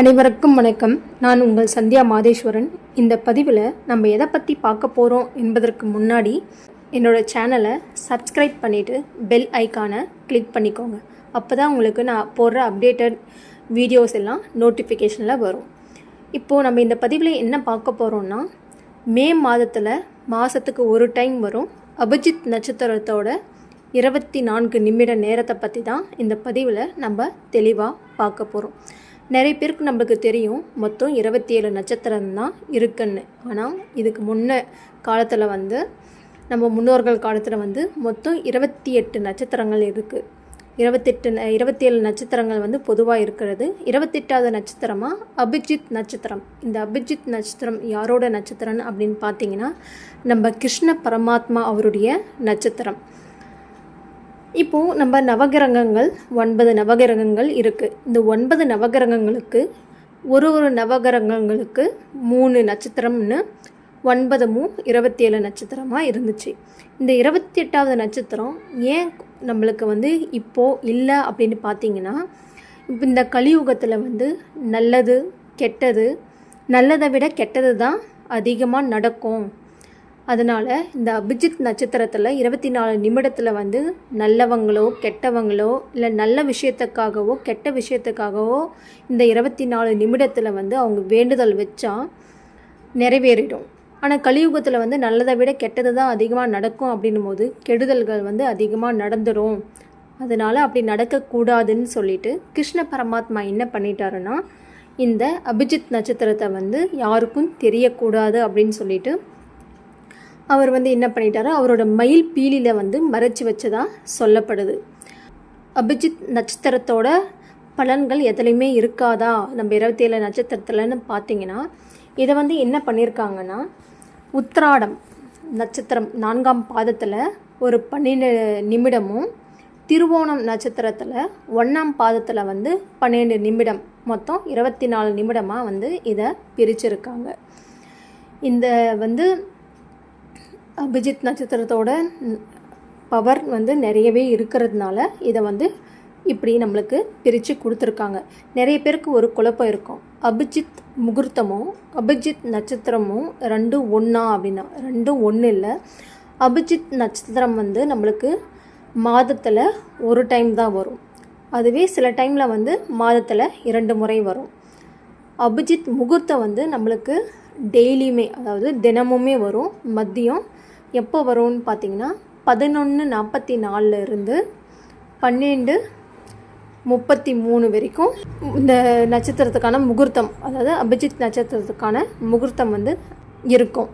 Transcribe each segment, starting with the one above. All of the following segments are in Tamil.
அனைவருக்கும் வணக்கம். நான் உங்கள் சந்தியா மாதேஸ்வரன். இந்த பதிவில் நம்ம எதை பற்றி பார்க்க போகிறோம் என்பதற்கு முன்னாடி என்னோட சேனலை சப்ஸ்கிரைப் பண்ணிவிட்டு பெல் ஐக்கானை கிளிக் பண்ணிக்கோங்க. அப்போ தான் உங்களுக்கு நான் போடுற அப்டேட்டட் வீடியோஸ் எல்லாம் நோட்டிஃபிகேஷனில் வரும். இப்போது நம்ம இந்த பதிவில் என்ன பார்க்க போகிறோம்னா மே மாதத்தில் மாதத்துக்கு ஒரு டைம் வரும். அபிஜித் நட்சத்திரத்தோட இருபத்தி நான்கு நிமிட நேரத்தை பற்றி தான் இந்த பதிவில் நம்ம தெளிவாக பார்க்க போகிறோம் நிறைய பேருக்கு நம்மளுக்கு தெரியும். மொத்தம் இருபத்தி ஏழு நட்சத்திரம் தான் இருக்குன்னு. ஆனால் இதுக்கு முன்ன காலத்தில் வந்து நம்ம முன்னோர்கள் காலத்தில் வந்து மொத்தம் இருபத்தி எட்டு நட்சத்திரங்கள் இருக்குது இருபத்தெட்டு ந- இருபத்தி ஏழு நட்சத்திரங்கள் வந்து பொதுவாக இருக்கிறது. இருபத்தெட்டாவது நட்சத்திரமாக அபிஜித் நட்சத்திரம். இந்த அபிஜித் நட்சத்திரம் யாரோட நட்சத்திரம் அப்படின்னு பார்த்தீங்கன்னா நம்ம கிருஷ்ண பரமாத்மா அவருடைய நட்சத்திரம். இப்போது நம்ம நவகிரகங்கள் ஒன்பது நவகிரகங்கள் இருக்குது இந்த ஒன்பது நவகிரகங்களுக்கு ஒரு ஒரு நவகிரகங்களுக்கு மூணு நட்சத்திரம்னு ஒன்பதுமும் இருபத்தி ஏழு நட்சத்திரமாக இருந்துச்சு. இந்த இருபத்தி எட்டாவது நட்சத்திரம் ஏன் நம்மளுக்கு வந்து இப்போது இல்லை அப்படின்னு பார்த்தீங்கன்னா இப்போ இந்த கலியுகத்தில் வந்து நல்லது கெட்டது நல்லதை விட கெட்டது தான் அதிகமாக நடக்கும். அதனால் இந்த அபிஜித் நட்சத்திரத்தில் இருபத்தி நாலு நிமிடத்தில் வந்து நல்லவங்களோ கெட்டவங்களோ இல்லை நல்ல விஷயத்துக்காகவோ கெட்ட விஷயத்துக்காகவோ இந்த இருபத்தி நாலு நிமிடத்தில் வந்து அவங்க வேண்டுதல் வச்சா நிறைவேறிடும். ஆனால் கலியுகத்தில் வந்து நல்லதை விட கெட்டது தான் அதிகமாக நடக்கும் அப்படின்னும் போது கெடுதல்கள் வந்து அதிகமாக நடந்துடும் அதனால் அப்படி நடக்கக்கூடாதுன்னு சொல்லிட்டு கிருஷ்ண பரமாத்மா என்ன பண்ணிட்டாருன்னா இந்த அபிஜித் நட்சத்திரத்தை வந்து யாருக்கும் தெரியக்கூடாது அப்படின்னு சொல்லிட்டு அவர் வந்து என்ன பண்ணிட்டாரு அவரோட மயில் பீலியில் வந்து மறைச்சி வச்சதாக சொல்லப்படுது. அபிஜித் நட்சத்திரத்தோட பலன்கள் எதுலையுமே இருக்காதா? நம்ம இருபத்தி ஏழு நட்சத்திரத்துலன்னு பார்த்தீங்கன்னா இதை வந்து என்ன பண்ணியிருக்காங்கன்னா உத்திராடம் நட்சத்திரம் நான்காம் பாதத்தில் ஒரு பன்னெண்டு நிமிடமும் திருவோணம் நட்சத்திரத்தில் ஒன்றாம் பாதத்தில் வந்து பன்னெண்டு நிமிடம் மொத்தம் இருபத்தி நாலு நிமிடமாக வந்து இதை பிரிச்சிருக்காங்க. இந்த வந்து அபிஜித் நட்சத்திரத்தோட பவர் வந்து நிறையவே இருக்கிறதுனால இதை வந்து இப்படி நம்மளுக்கு பிரித்து கொடுத்துருக்காங்க. நிறைய பேருக்கு ஒரு குழப்பம் இருக்கும். அபிஜித் முகூர்த்தமும் அபிஜித் நட்சத்திரமும் ரெண்டும் ஒன்றா அப்படின்னா ரெண்டும் ஒன்று இல்லை. அபிஜித் நட்சத்திரம் வந்து நம்மளுக்கு மாதத்தில் ஒரு டைம் தான் வரும். அதுவே சில டைமில் வந்து மாதத்தில் இரண்டு முறை வரும். அபிஜித் முகூர்த்தம் வந்து நம்மளுக்கு டெய்லியுமே அதாவது தினமுமே வரும். மதியம் எப்போ வரும்னு பார்த்தீங்கன்னா பதினொன்று நாற்பத்தி நாலுலேருந்து பன்னெண்டு முப்பத்தி மூணு வரைக்கும் இந்த நட்சத்திரத்துக்கான முகூர்த்தம் அதாவது அபிஜித் நட்சத்திரத்துக்கான முகூர்த்தம் வந்து இருக்கும்.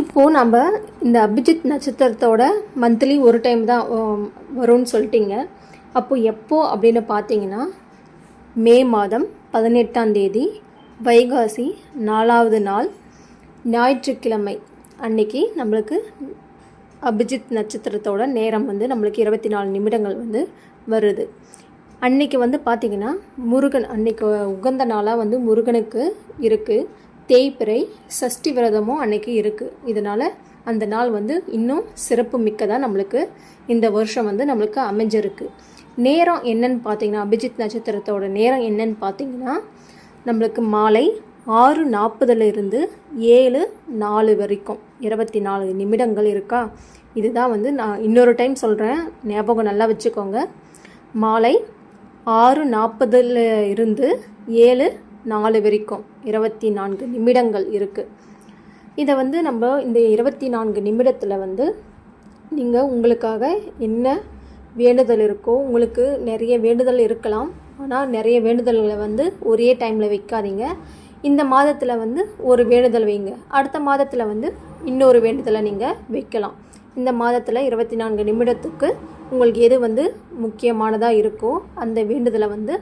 இப்போது நம்ம இந்த அபிஜித் நட்சத்திரத்தோட மந்த்லி ஒரு டைம் தான் வரும்னு சொல்லிட்டீங்க. அப்போது எப்போ அப்படின்னு பார்த்தீங்கன்னா மே மாதம் பதினெட்டாம் தேதி வைகாசி நாலாவது நாள் ஞாயிற்றுக்கிழமை அன்னைக்கு நம்மளுக்கு அபிஜித் நட்சத்திரத்தோட நேரம் வந்து நம்மளுக்கு இருபத்தி நாலு நிமிடங்கள் வந்து வருது. அன்னைக்கு வந்து பார்த்திங்கன்னா முருகன் அன்னைக்கு உகந்த நாளாக வந்து முருகனுக்கு இருக்குது தேய்பிறை சஷ்டி விரதமும் அன்னைக்கு இருக்குது இதனால் அந்த நாள் வந்து இன்னும் சிறப்பு மிக்கதாக நம்மளுக்கு இந்த வருஷம் வந்து நம்மளுக்கு அமைஞ்சிருக்கு. நேரம் என்னன்னு பார்த்தீங்கன்னா அபிஜித் நட்சத்திரத்தோட நேரம் என்னன்னு பார்த்தீங்கன்னா நம்மளுக்கு மாலை ஆறு நாற்பதுலேருந்து ஏழு நாலு வரைக்கும். இருபத்தி நாலு நிமிடங்கள் இருக்கா? இதுதான் வந்து நான் இன்னொரு டைம் சொல்கிறேன் ஞாபகம் நல்லா வச்சுக்கோங்க. மாலை ஆறு நாற்பதுல இருந்து ஏழு நாலு வரைக்கும். இருபத்தி நான்கு நிமிடங்கள் இருக்குது இதை வந்து நம்ம இந்த இருபத்தி நான்கு நிமிடத்தில் வந்து நீங்கள் உங்களுக்காக என்ன வேண்டுதல் இருக்கோ உங்களுக்கு நிறைய வேண்டுதல் இருக்கலாம். ஆனால் நிறைய வேண்டுதல்களை வந்து ஒரே டைமில் வைக்காதீங்க. இந்த மாதத்தில் வந்து ஒரு வேண்டுதல் வைங்க. அடுத்த மாதத்தில் வந்து இன்னொரு வேண்டுதலை நீங்கள் வைக்கலாம். இந்த மாதத்தில் இருபத்தி நான்கு நிமிடத்துக்கு உங்களுக்கு எது வந்து முக்கியமானதாக இருக்கோ அந்த வேண்டுதலை வந்து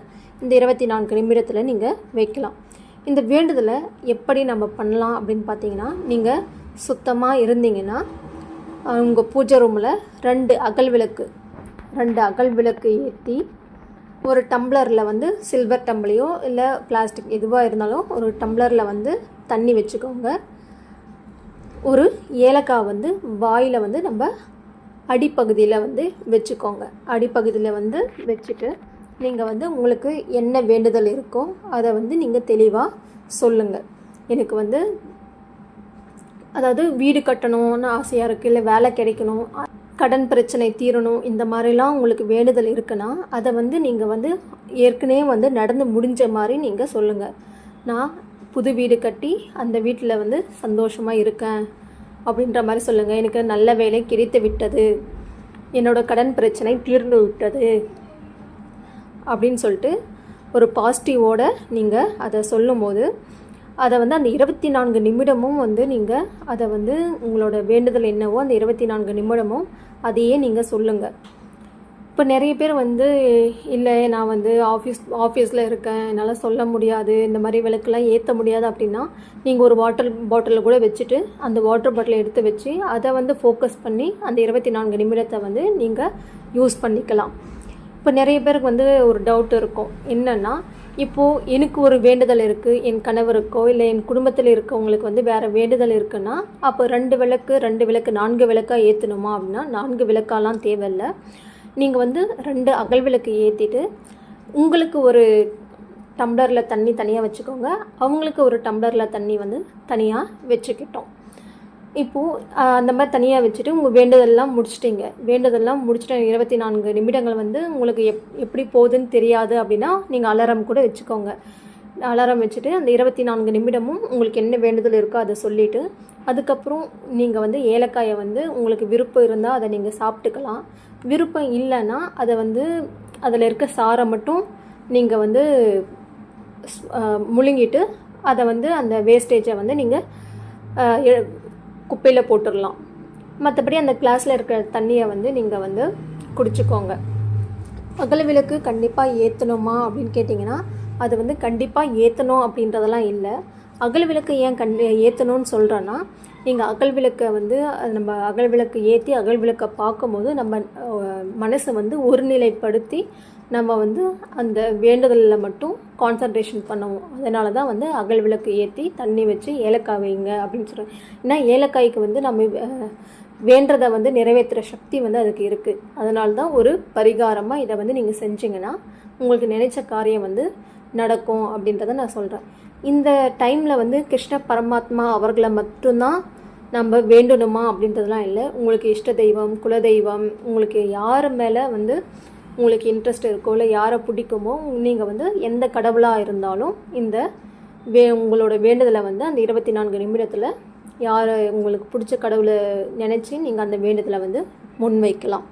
இந்த இருபத்தி நான்கு நிமிடத்தில் நீங்கள் வைக்கலாம். இந்த வேண்டுதலை எப்படி நம்ம பண்ணலாம் அப்படின்னு பார்த்தீங்கன்னா நீங்கள் சுத்தமாக இருந்தீங்கன்னா உங்கள் பூஜை ரூமில் ரெண்டு அகல் விளக்கு ரெண்டு அகல் விளக்கு ஏற்றி ஒரு டம்ளரில் வந்து சில்வர் டம்ளையோ இல்லை பிளாஸ்டிக் எதுவாக இருந்தாலும் ஒரு டம்ளரில் வந்து தண்ணி வச்சுக்கோங்க. ஒரு ஏலக்காய் வந்து வாயில் வந்து நம்ம அடிப்பகுதியில் வந்து வச்சுக்கோங்க. அடிப்பகுதியில் வந்து வச்சுட்டு நீங்கள் வந்து உங்களுக்கு என்ன வேண்டுதல் இருக்கோ அதை வந்து நீங்கள் தெளிவாக சொல்லுங்கள் எனக்கு வந்து அதாவது வீடு கட்டணும்னு ஆசையாக இருக்குது இல்லை வேலை கிடைக்கணும் கடன் பிரச்சனை தீரணும் இந்த மாதிரிலாம் உங்களுக்கு வேண்டுதல் இருக்குன்னா அதை வந்து நீங்கள் வந்து ஏற்கனவே வந்து நடந்து முடிஞ்ச மாதிரி நீங்கள் சொல்லுங்கள் நான் புது வீடு கட்டி அந்த வீட்டில் வந்து சந்தோஷமாக இருக்கேன் அப்படின்ற மாதிரி சொல்லுங்கள் எனக்கு நல்ல வேலை கிடைத்து விட்டது. என்னோட கடன் பிரச்சனை தீர்ந்து விட்டது அப்படின்னு சொல்லிட்டு ஒரு பாசிட்டிவோட நீங்கள் அதை சொல்லும்போது அதை வந்து அந்த இருபத்தி நான்கு நிமிடமும் வந்து நீங்கள் அதை வந்து உங்களோட வேண்டுதல் என்னவோ அந்த இருபத்தி நான்கு நிமிடமும் அதையே நீங்கள் சொல்லுங்கள் இப்போ நிறைய பேர் வந்து இல்லை நான் வந்து ஆஃபீஸ் ஆஃபீஸில் இருக்கேன். என்னால் சொல்ல முடியாது. இந்த மாதிரி விளக்குலாம் ஏற்ற முடியாது. அப்படின்னா நீங்கள் ஒரு வாட்டர் பாட்டிலில் கூட வச்சுட்டு அந்த வாட்டர் பாட்டிலை எடுத்து வச்சு அதை வந்து ஃபோக்கஸ் பண்ணி அந்த இருபத்தி நான்கு நிமிடத்தை வந்து நீங்கள் யூஸ் பண்ணிக்கலாம். இப்போ நிறைய பேருக்கு வந்து ஒரு டவுட் இருக்கும். என்னென்னா இப்போது எனக்கு ஒரு வேண்டுதல் இருக்குது என் கணவருக்கோ இல்லை என் குடும்பத்தில் இருக்கவங்களுக்கு வந்து வேறு வேண்டுதல் இருக்குன்னா அப்போ ரெண்டு விளக்கு ரெண்டு விளக்கு நான்கு விளக்காக ஏற்றணுமா அப்படின்னா நான்கு விளக்காலாம் தேவையில்லை. நீங்கள் வந்து ரெண்டு அகல் விளக்கு ஏற்றிட்டு உங்களுக்கு ஒரு டம்ளரில் தண்ணி தனியாக வச்சுக்கோங்க. அவங்களுக்கு ஒரு டம்ளரில் தண்ணி வந்து தனியாக வச்சுக்கிட்டோம். இப்போது அந்த மாதிரி தனியாக வச்சுட்டு உங்கள் வேண்டுதல்லாம் முடிச்சிட்டிங்க. வேண்டுதல்லாம் முடிச்சிட்ட இருபத்தி நான்கு நிமிடங்கள் வந்து உங்களுக்கு எப் எப்படி போகுதுன்னு தெரியாது அப்படின்னா நீங்கள் அலாரம் கூட வச்சுக்கோங்க. அலாரம் வச்சுட்டு அந்த இருபத்தி நான்கு நிமிடமும் உங்களுக்கு என்ன வேண்டுதல் இருக்கோ அதை சொல்லிவிட்டு அதுக்கப்புறம் நீங்கள் வந்து ஏலக்காயை வந்து உங்களுக்கு விருப்பம் இருந்தால் அதை நீங்கள் சாப்பிட்டுக்கலாம். விருப்பம் இல்லைன்னா அதை வந்து அதில் இருக்க சாரை மட்டும் நீங்கள் வந்து முழுங்கிட்டு அதை வந்து அந்த வேஸ்டேஜை வந்து நீங்கள் குப்பையில் போட்டுடலாம் மற்றபடி அந்த கிளாஸில் இருக்கிற தண்ணியை வந்து நீங்கள் வந்து குடிச்சுக்கோங்க. அகல விளக்கு கண்டிப்பாக ஏற்றணுமா அப்படின்னு கேட்டிங்கன்னா அது வந்து கண்டிப்பாக ஏற்றணும் அப்படின்றதெல்லாம் இல்லை. அகல் விளக்கு ஏன் கண் ஏற்றணும்னு சொல்கிறேன்னா நீங்கள் அகல் விளக்கை வந்து நம்ம அகல் விளக்கு ஏற்றி அகல் விளக்கை பார்க்கும்போது நம்ம மனசை வந்து ஒருநிலைப்படுத்தி நம்ம வந்து அந்த வேண்டுதலில் மட்டும் கான்சன்ட்ரேஷன் பண்ணுவோம். அதனால தான் வந்து அகல் விளக்கு ஏற்றி தண்ணி வச்சு ஏலக்காய் வைங்க அப்படின்னு சொல்கிறோம் ஏன்னா ஏலக்காய்க்கு வந்து நம்ம வேண்டதை வந்து நிறைவேற்றுற சக்தி வந்து அதுக்கு இருக்குது அதனால தான் ஒரு பரிகாரமாக இதை வந்து நீங்கள் செஞ்சிங்கன்னா உங்களுக்கு நினைச்ச காரியம் வந்து நடக்கும் அப்படின்றத நான் சொல்கிறேன் இந்த டைமில் வந்து கிருஷ்ண பரமாத்மா அவர்களை மட்டும்தான் நம்ம வேண்டணுமா அப்படின்றதுலாம் இல்லை. உங்களுக்கு இஷ்ட தெய்வம் குலதெய்வம் உங்களுக்கு யார் மேலே வந்து உங்களுக்கு இன்ட்ரெஸ்ட் இருக்கோ இல்லை யாரை பிடிக்குமோ நீங்கள் வந்து எந்த கடவுளாக இருந்தாலும் இந்த வே உங்களோட வேண்டுதலை வந்து அந்த இருபத்தி நான்கு நிமிடத்தில் யார் உங்களுக்கு பிடிச்ச கடவுளை நினச்சி நீங்கள் அந்த வேண்டுதலை வந்து முன்வைக்கலாம்.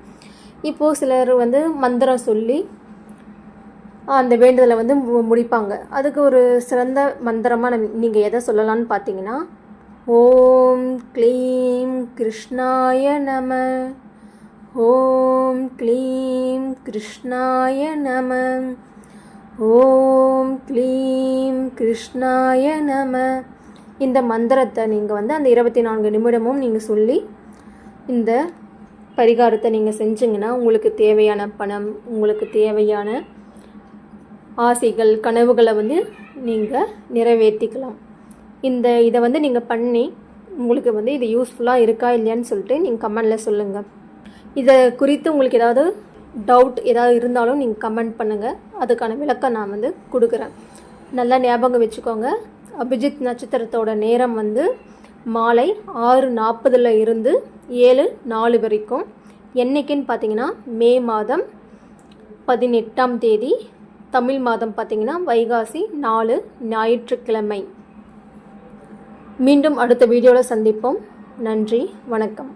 இப்போது சிலர் வந்து மந்திரம் சொல்லி அந்த வேண்டுதலை வந்து முடிப்பாங்க. அதுக்கு ஒரு சிறந்த மந்திரமாக நீங்கள் எதை சொல்லலான்னு பார்த்தீங்கன்னா ஓம் க்ளீம் கிருஷ்ணாய நம. ஓம் க்ளீம் கிருஷ்ணாய நம. ஓம் க்ளீம் கிருஷ்ணாய நம. இந்த மந்திரத்தை நீங்கள் வந்து அந்த இருபத்தி நான்கு நிமிடமும் நீங்கள் சொல்லி இந்த பரிகாரத்தை நீங்கள் செஞ்சிங்கன்னா உங்களுக்கு தேவையான பணம் உங்களுக்கு தேவையான ஆசைகள் கனவுகளை வந்து நீங்கள் நிறைவேற்றிக்கலாம். இந்த இதை வந்து நீங்கள் பண்ணி உங்களுக்கு வந்து இது யூஸ்ஃபுல்லாக இருக்கா இல்லையான்னு சொல்லிட்டு நீங்கள் கமெண்டில் சொல்லுங்கள் இதை குறித்து உங்களுக்கு ஏதாவது டவுட் ஏதாவது இருந்தாலும் நீங்கள் கமெண்ட் பண்ணுங்கள் அதுக்கான விளக்கம் நான் வந்து கொடுக்குறேன். நல்லா ஞாபகம் வச்சுக்கோங்க. அபிஜித் நட்சத்திரத்தோட நேரம் வந்து மாலை ஆறு நாற்பதில் இருந்து ஏழு நாலு வரைக்கும். என்றைக்குன்னு பார்த்தீங்கன்னா மே மாதம் பதினெட்டாம் தேதி தமிழ் மாதம் பார்த்திங்கன்னா வைகாசி நாலு ஞாயிற்றுக்கிழமை. மீண்டும் அடுத்த வீடியோவில் சந்திப்போம். நன்றி வணக்கம்.